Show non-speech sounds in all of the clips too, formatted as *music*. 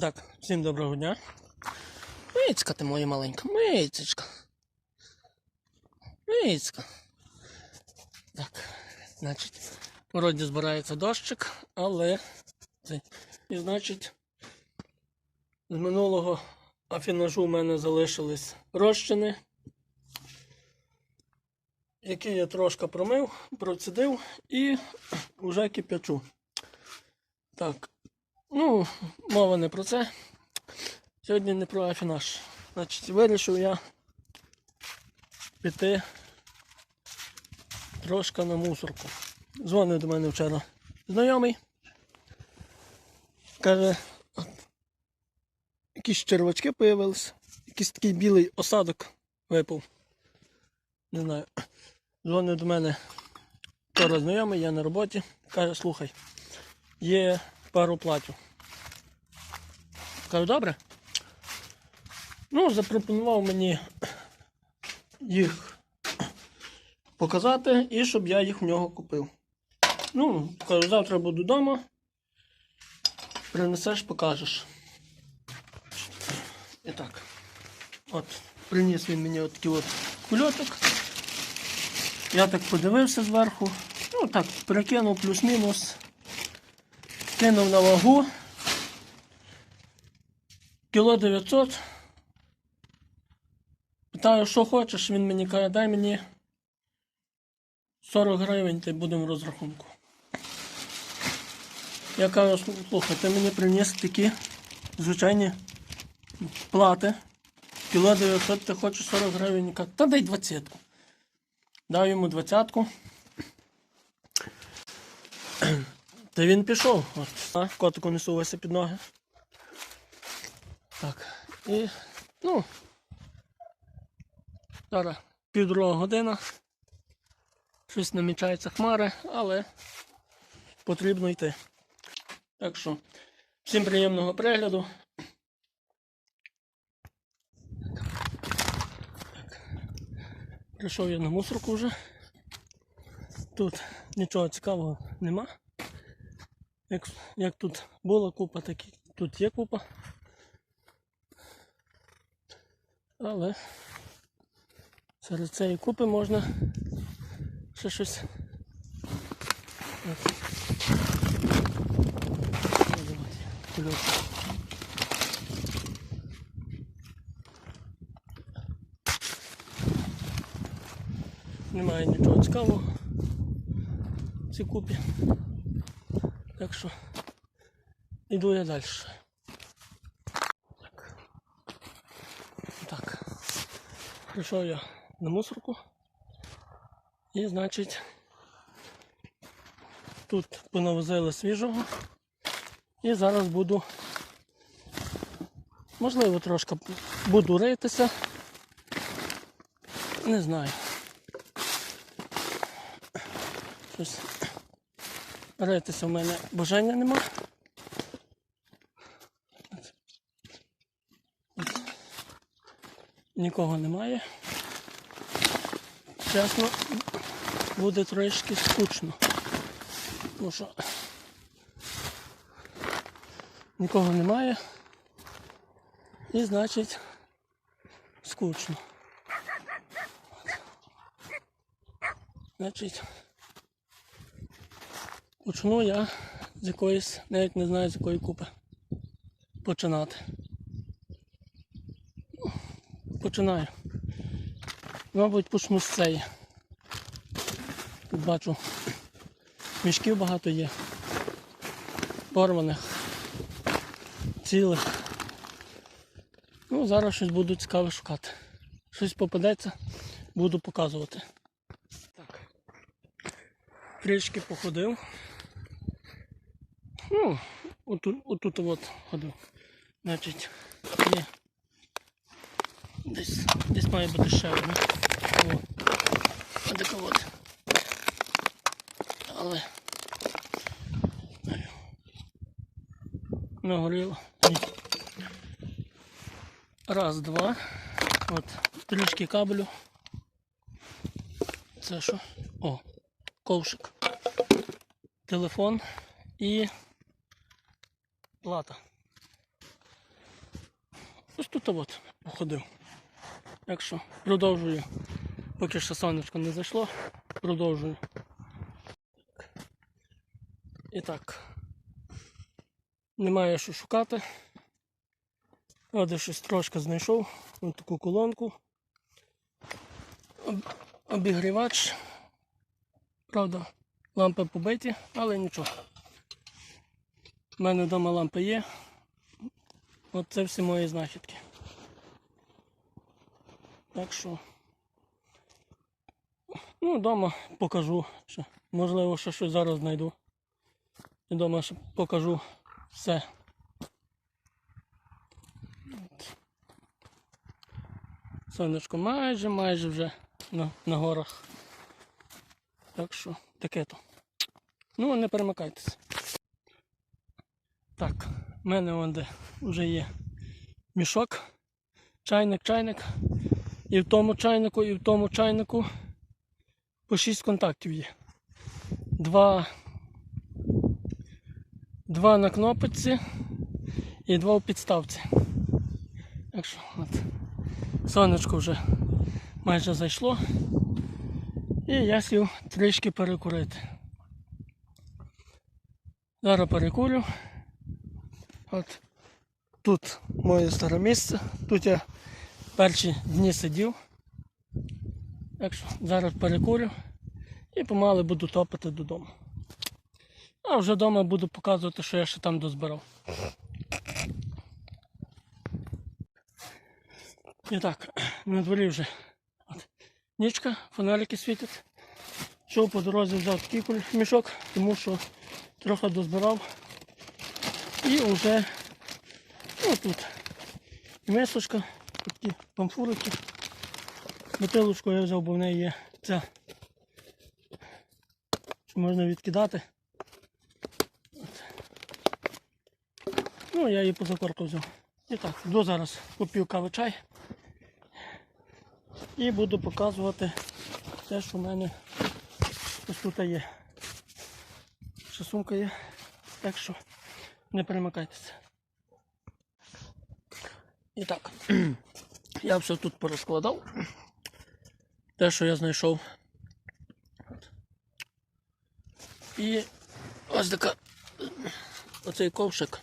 Так, всім доброго дня. Мицька ти моя маленька, мицечка. Мицька. Так, значить, вроді збирається дощик, але. І значить, з минулого афінажу в мене залишились розчини, які я трошки промив, процідив і вже кип'ячу. Так, Ну, мова не про це. Сьогодні не про афінаж. Значить, вирішив я піти трошки на мусорку. Дзвонив до мене вчора знайомий. Каже, «От, якісь червачки появились, якийсь такий білий осадок випав. Не знаю. Дзвонив до мене вчора знайомий, я на роботі. Каже, слухай, є пару платів. Кажу, добре. Ну, запропонував мені їх показати і щоб я їх в нього купив. Ну, кажу, завтра буду вдома. Принесеш, покажеш. І так. От, приніс він мені от такий от кульочок. Я так подивився зверху. Ну так, перекинув плюс-мінус кинув на вагу. Кіло 900. Питаю, що хочеш, він мені каже, дай мені 40 гривень, ти будемо в розрахунку. Я кажу, слухай, ти мені приніс такі звичайні плати. Кіло 900, ти хочеш 40 гривень. Каже, Та дай 20. Дав йому 20. Та він пішов. Котику не сувався під ноги. Так. І, ну. Зараз півдруга година. Щось намічається хмари, але потрібно йти. Так що, всім приємного перегляду. Прийшов я на мусорку вже. Тут нічого цікавого нема. Як, як тут була купа, так і тут є купа. Але серед цієї купи можна ще щось. Немає нічого цікавого в цій купі. Так що йду я далі. Так. так. Прийшов я на мусорку. І значить тут понавозили свіжого. І зараз буду, можливо, трошки буду ритися. Не знаю. Щось Ритися в мене бажання нема. Нікого немає. Чесно, буде трошки скучно. Тому що нікого немає. І значить скучно. Значить Почну я з якоїсь, навіть не знаю з якої купи починати. Починаю. Мабуть, почну з цієї. Тут бачу, мішків багато є. Порваних, цілих. Ну, зараз щось буду цікаве шукати. Щось попадеться, буду показувати. Так. Трішки походив. Ну, отут, отут от ходив. Значить, є. Десь, десь має бути ще одна. О. А така от. Але. Нагоріло. Раз, два. От, трішки кабелю. Це що? О, ковшик. Телефон і плата. Ось тут от походив. Так що продовжую. Поки що сонечко не зайшло, продовжую. І так. Немає що шукати. От щось трошки знайшов. Ось таку колонку. Об- Обігрівач. Правда, лампи побиті, але нічого. У мене вдома лампи є. От це всі мої знахідки. Так що. Ну, вдома покажу. Ще. Можливо, ще щось зараз знайду. І вдома ще покажу все. Сонечко майже, майже вже на, на горах. Так що таке то. Ну, не перемикайтеся. Так, в мене вон де вже є мішок, чайник, чайник. І в тому чайнику, і в тому чайнику по 6 контактів є. Два, два на кнопочці і два в підставці. Так що от. Сонечко вже майже зайшло. І я сів трішки перекурити. Зараз перекурю. От тут моє старе місце. Тут я перші дні сидів. Так що зараз перекурю і помали буду топати додому. А вже вдома буду показувати, що я ще там дозбирав. І так, на дворі вже от, нічка, фонарики світять. Йшов по дорозі взяв такий мішок, тому що трохи дозбирав. І вже тут і мисочка, такі памфурики. Бутилочку я взяв, бо в неї є ця, що можна відкидати. От. Ну, я її по закорку взяв. І так, йду зараз попів кави чай. І буду показувати те, що в мене ось тут є. Ще сумка є. Так що не перемикайтеся. І так, *clears throat* я все тут порозкладав. Те, що я знайшов. І ось така оцей ковшик.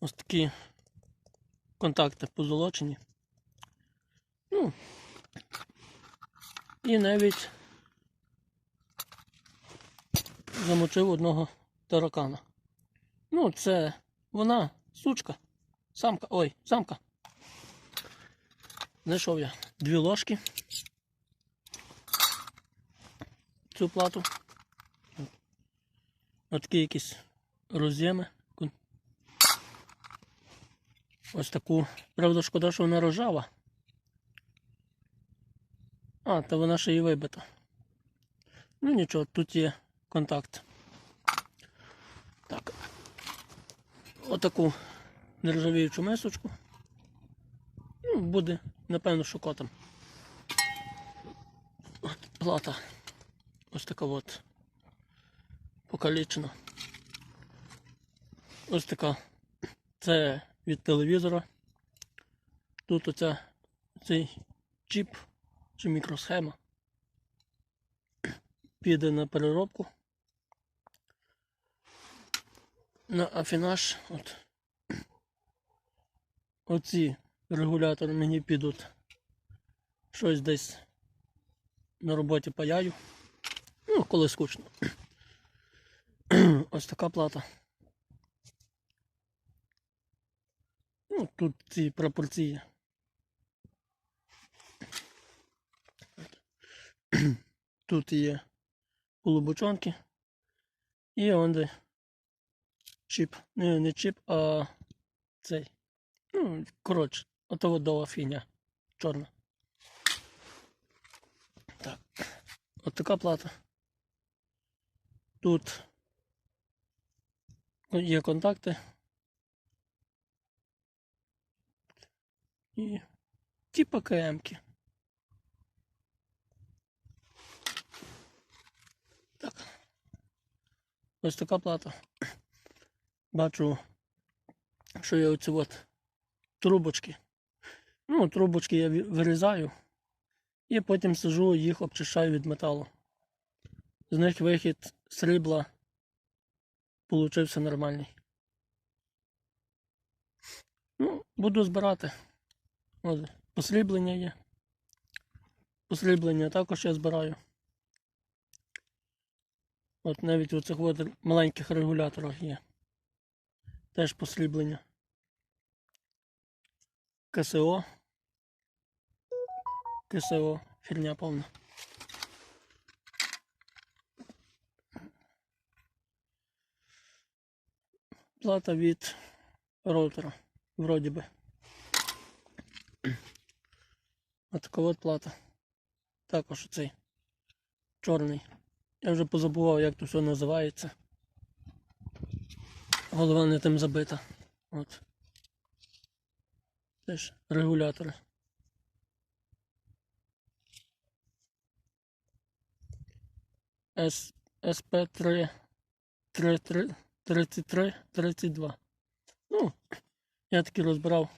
Ось такі контакти позолочені. Ну, і навіть замочив одного таракана. Ну, це вона, сучка, самка, ой, самка. Знайшов я дві ложки. Цю плату. Ось такі якісь роз'єми. Ось таку. Правда, шкода, що вона рожава. А, та вона ще і вибита. Ну нічого, тут є контакт. Отаку нержавіючу мисочку. Ну, буде, напевно, що котом. От плата. Ось така от. Покалічена. Ось така. Це від телевізора. Тут оця цей чіп чи мікросхема. Піде на переробку. На афінаж. От. Оці регулятори мені підуть щось десь на роботі паяю. Ну, коли скучно. Ось така плата. Ну, тут ці пропорції. Тут є полубочонки. І он де чіп. Не, не чіп, а цей. Ну, коротше, ото водова фігня. Чорна. Так. От така плата. Тут є контакти. І типа КМки. Так. Ось така плата. Бачу що є оці от трубочки. Ну, трубочки я вирізаю і потім сижу, їх обчищаю від металу. З них вихід срібла получився нормальний. Ну, буду збирати. От, посріблення є. Посріблення також я збираю. От навіть у цих от маленьких регуляторах є. Теж посріблення. КСО. КСО. Херня повна. Плата від роутера. Вроді би. *clears throat* Отака от плата. Також цей чорний. Я вже позабував, як то все називається. Голова не тим забита. От. Теж регулятори. С, СП3 33, 33, 32. Ну, я таки розбирав.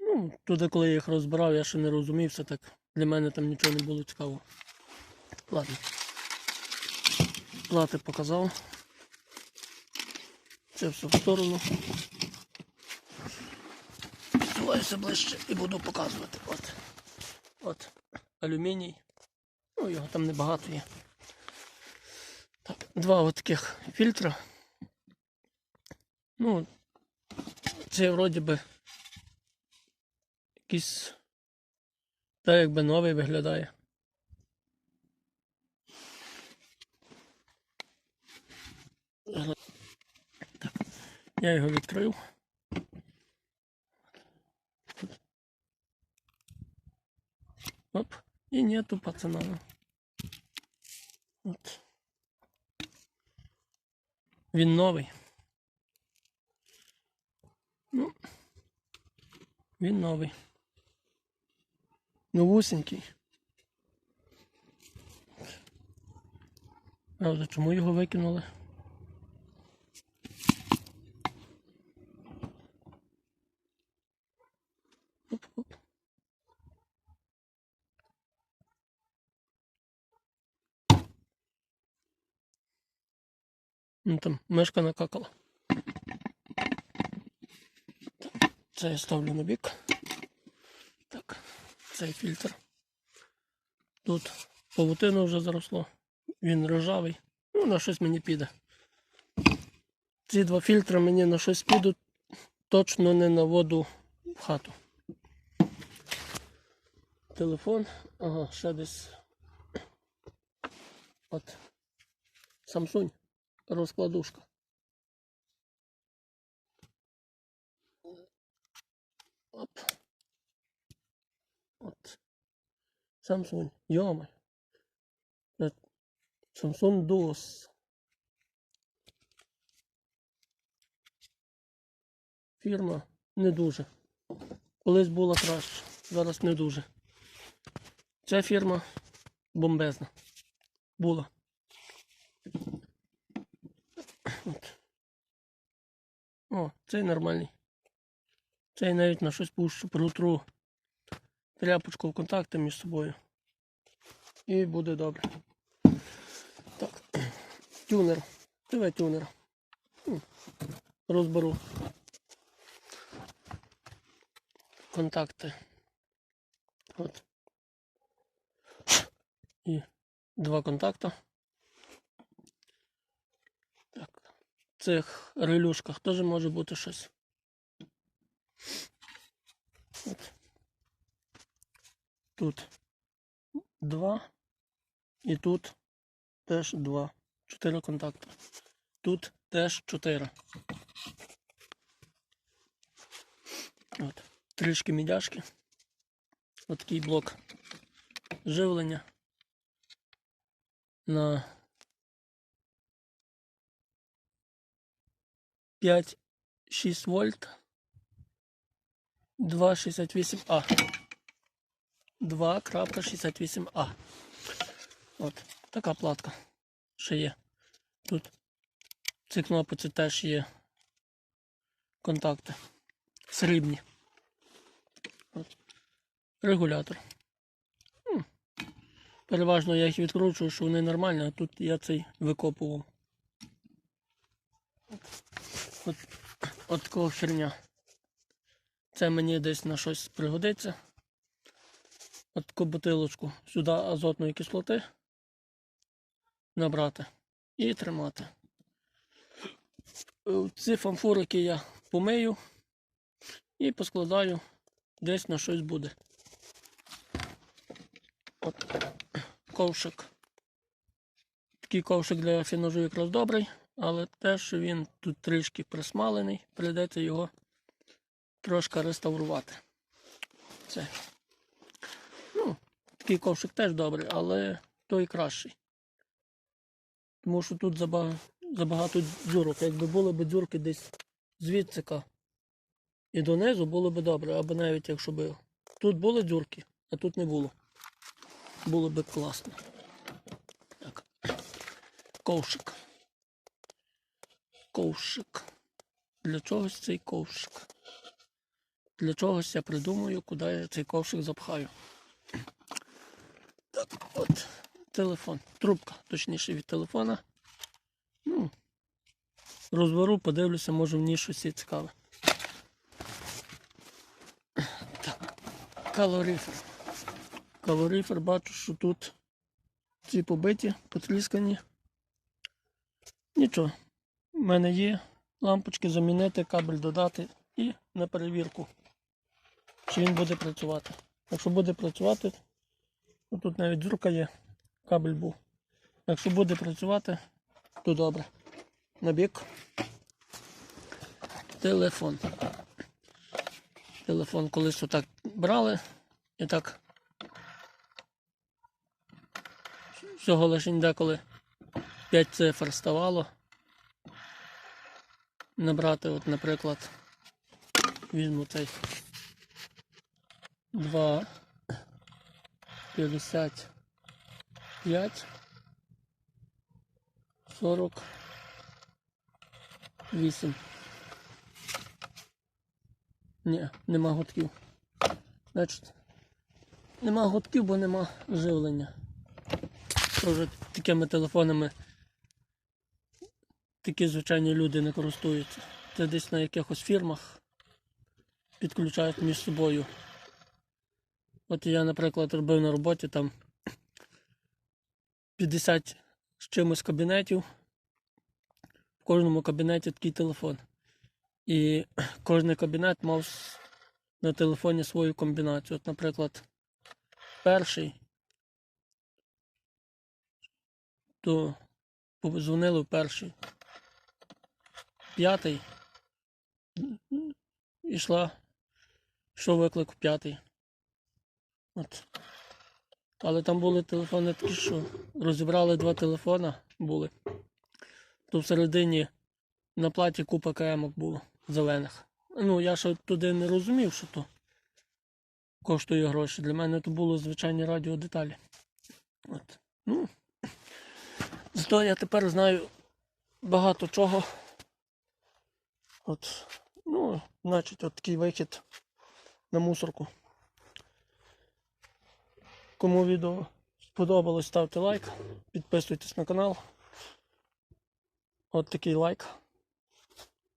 Ну, туди, коли я їх розбирав, я ще не розумівся, так для мене там нічого не було цікавого. Ладно. Плати показав. Це все в сторону. Суваюся ближче і буду показувати. От. От. Алюміній. Ну, його там небагато є. Так, два от таких фільтра. Ну, це вроді би якийсь так якби новий виглядає. Так, я його відкрив. Оп, і нету пацана. От. Він новий. Ну, він новий. Новусенький. Правда, чому його викинули? Ну там мешка накакала. Це я ставлю на бік. Так, цей фільтр. Тут павутину вже заросло. Він рожавий. Ну, на щось мені піде. Ці два фільтри мені на щось підуть, точно не на воду в хату. Телефон. Ага, ще десь. От. Samsung. Розкладушка. Оп. От. Samsung. Йома. Samsung DOS. Фірма не дуже. Колись була краще, зараз не дуже. Ця фірма бомбезна. Була. От. О, цей нормальний. Цей навіть на щось пущу, протру тряпочку в контакти між собою. І буде добре. Так. Тюнер. Давай тюнер. Розберу. Контакти. От. І два контакта. Так. В цих релюшках теж може бути щось. От. Тут два. І тут теж два. Чотири контакти. Тут теж чотири. От. Трішки мідяшки. От такий блок живлення на 5-6 вольт 2,68А. 2.68А. От, така платка ще є. Тут в цій кнопці теж є контакти. Срібні. От. Регулятор. Переважно я їх відкручую, що вони нормальні, а тут я цей викопував. От, от такого херня. Це мені десь на щось пригодиться. От таку бутилочку сюди азотної кислоти набрати і тримати. Е, Ці фанфурики я помию і поскладаю десь на щось буде. От ковшик. Такий ковшик для фінажу якраз добрий, але теж він тут трішки присмалений, прийдеться його трошки реставрувати. Це. Ну, такий ковшик теж добрий, але той кращий. Тому що тут забагато дзюрок. Якби були б дзюрки десь звідсика і донизу, було б добре. Або навіть якщо б тут були дзюрки, а тут не було. Було б класно. Так. Ковшик. Ковшик. Для чогось цей ковшик. Для чогось я придумаю, куди я цей ковшик запхаю. Так, от. Телефон. Трубка, точніше від телефона. Ну, розберу, подивлюся, може в ній щось є цікаве. Так. Калорифер. Калорифер бачу, що тут ці побиті, потріскані. Нічого. У мене є лампочки замінити, кабель додати і на перевірку, чи він буде працювати. Якщо буде працювати, ну, тут навіть дзюрка є, кабель був. Якщо буде працювати, то добре. На бік. Телефон. Телефон колись отак брали і так. Всього лише деколи 5 цифр ставало. Набрати, от, наприклад, візьму цей 2, 55, 48. Ні, нема гудків. Значить, нема гудків, бо нема живлення. То вже такими телефонами такі звичайні люди не користуються. Це десь на якихось фірмах підключають між собою. От я, наприклад, робив на роботі там 50 з чимось кабінетів. В кожному кабінеті такий телефон. І кожен кабінет мав на телефоні свою комбінацію. От, наприклад, перший, то подзвонили в перший. П'ятий. Ішла, йшов виклик п'ятий. От. Але там були телефони такі, що розібрали два телефона були. То всередині на платі купа каемок було зелених. Ну, я ще туди не розумів, що то коштує гроші. Для мене то було звичайні радіодеталі. От. Ну, зато я тепер знаю багато чого. От, ну, значить, от такий вихід на мусорку. Кому відео сподобалось, ставте лайк, підписуйтесь на канал. От такий лайк.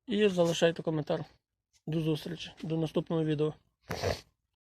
І залишайте коментар. До зустрічі, до наступного відео.